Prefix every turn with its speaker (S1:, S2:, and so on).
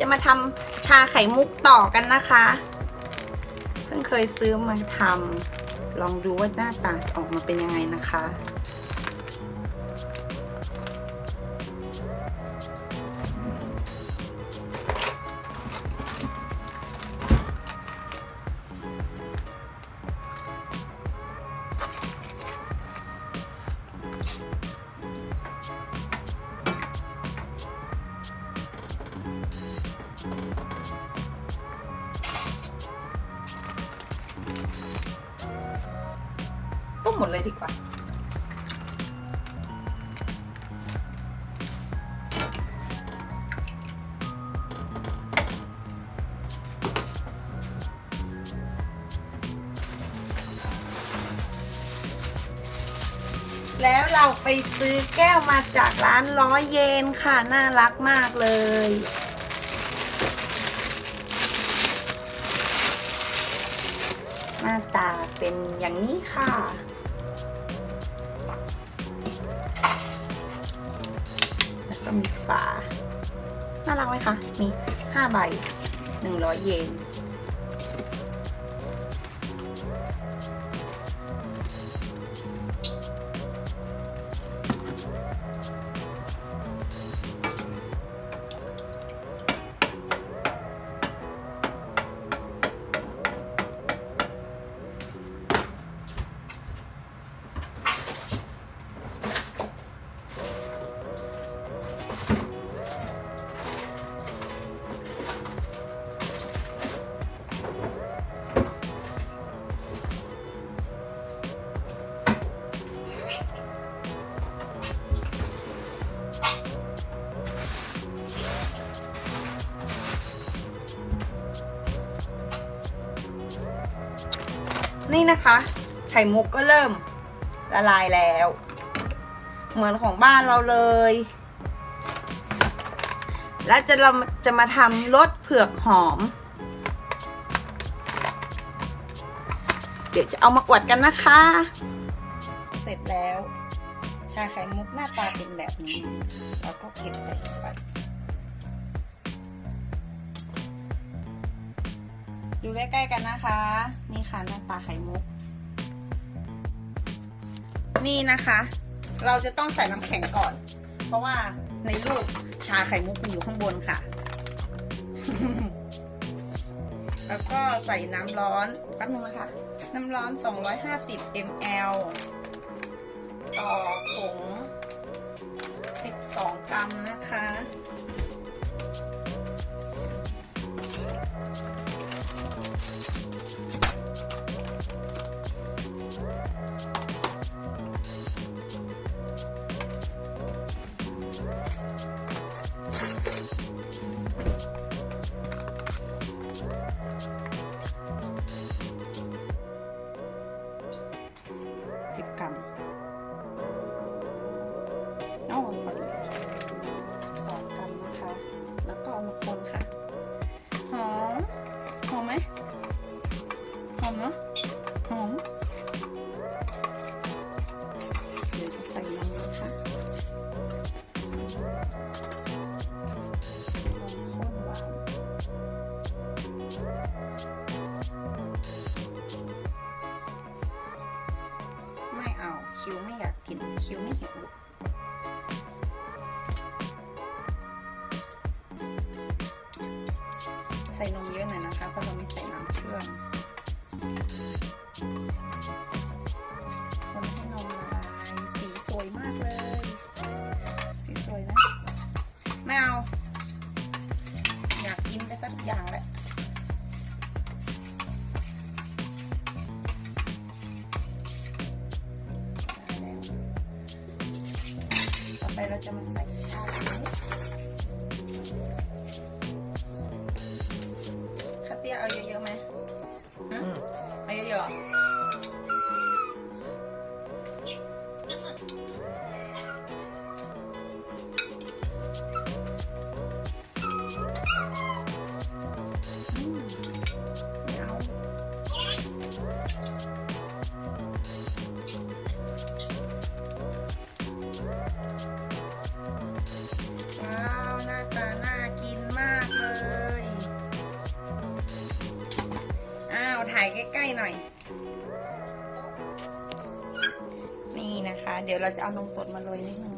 S1: จะมาทำชาไข่มุกต่อกันนะคะ เพิ่งเคยซื้อมาทำลองดูว่าหน้าตาออกมาเป็นยังไงนะคะ มดเลยดีกว่า แล้วเราไปซื้อแก้วมาจากร้านร้อยเยนค่ะ น่ารักมากเลยหน้าตาเป็นอย่างนี้ค่ะ ก็มีฝา น่ารักไหมคะ มีห้าใบหนึ่งร้อยเยน นี่นะคะ ไข่มุกก็เริ่มละลายแล้ว เหมือนของบ้านเราเลย แล้วจะเราจะมาทำรสเผือกหอม เดี๋ยวจะเอามาอวดกันนะคะ เสร็จแล้ว ชาไข่มุกหน้าตาเป็นแบบนี้ แล้วก็เก็บใส่ลงไป ดูใกล้ ๆ กันนะคะ นี่ค่ะหน้าตาไข่มุก นี่นะคะ เราจะต้องใส่น้ำแข็งก่อน เพราะว่าในรูปชาไข่มุกมันอยู่ข้างบนค่ะ แล้วก็ใส่น้ำร้อนแป๊บนึงนะคะ น้ำร้อน 250 ml คิวไม่อยากกินคิวไม่หิวใส่นมเยอะหน่อยนะคะเพราะเราไม่ใส่ เราจะมาใส่ชาเขียวข้าเตี้ยเอาเยอะๆไหม นี่นะคะ เดี๋ยวเราจะเอานมสดมาโรยนิดนึง